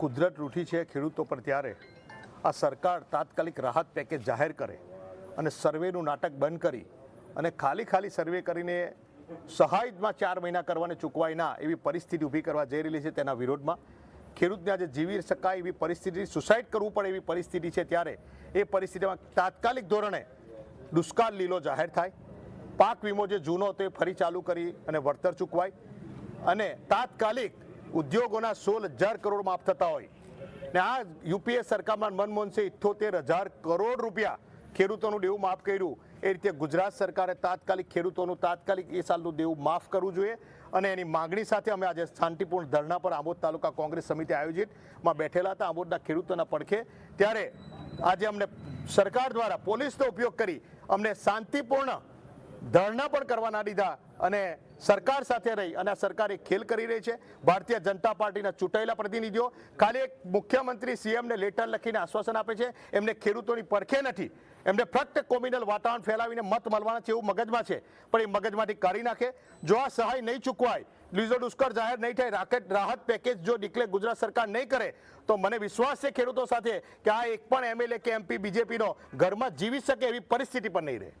કુદરત રૂઠી છે ખેડૂતો પર ત્યારે. આ સરકાર તાત્કાલિક રાહત પેકેજ જાહેર કરે અને સર્વેનું નાટક બંધ કરી અને ખાલી ખાલી સર્વે કરીને સહાયમાં ચાર મહિના કરવાને ચૂકવાય ના એવી પરિસ્થિતિ ઊભી કરવા જઈ રહેલી છે તેના વિરોધમાં. ખેડૂતને આજે જીવી શકાય એવી પરિસ્થિતિ સુસાઇડ કરવું પડે એવી પરિસ્થિતિ છે ત્યારે. એ પરિસ્થિતિમાં તાત્કાલિક ધોરણે દુષ્કાળ લીલો જાહેર થાય. પાક વીમો જે જૂનો હતો એ ફરી ચાલુ કરી અને વળતર ચૂકવાય. અને તાત્કાલિક ઉદ્યોગોના સોળ હજાર કરોડ માફ થતા હોય. ને આ યુપીએ સરકારમાં મનમોહન સિંહ ઇઠ્ઠોતેર હજાર કરોડ રૂપિયા ખેડૂતોનું દેવું માફ કર્યું. એ રીતે ગુજરાત સરકારે તાત્કાલિક ખેડૂતોનું તાત્કાલિક એ સાલનું દેવું માફ કરવું જોઈએ. અને એની માગણી સાથે અમે આજે શાંતિપૂર્ણ ધરણા પર આંબોદ તાલુકા કોંગ્રેસ સમિતિ આયોજિતમાં બેઠેલા હતા આંબોદના ખેડૂતોના પડખે. ત્યારે આજે અમને સરકાર દ્વારા પોલીસનો ઉપયોગ કરી અમને શાંતિપૂર્ણ ધરણા પણ કરવા ના દીધા અને સરકાર સાથે રહી અને આ સરકાર ખેલ કરી રહી છે. ભારતીય જનતા પાર્ટીના ચૂંટાયેલા પ્રતિનિધિઓ, ખાલી એક મુખ્યમંત્રી સીએમને લેટર લખીને આશ્વાસન આપે છે, એમને ખેડૂતોની પરખે નથી. એમને ફક્ત કોમ્યુનલ વાતાવરણ ફેલાવીને મત મળવાના છે એવું મગજમાં છે, પણ એ મગજમાંથી કાઢી નાખે. જો આ સહાય નહીં ચૂકવાય લીઝો દુષ્કર જાહેર નહીં થાય, રાકેટ, રાહત પેકેજ જો ડિક્લેર ગુજરાત સરકાર નહીં કરે, તો મને વિશ્વાસ છે ખેડૂતો સાથે કે આ એક પણ એમએલએ કે એમપી, બીજેપીનો ઘરમાં જીવી શકે એવી પરિસ્થિતિ પણ નહીં રહે.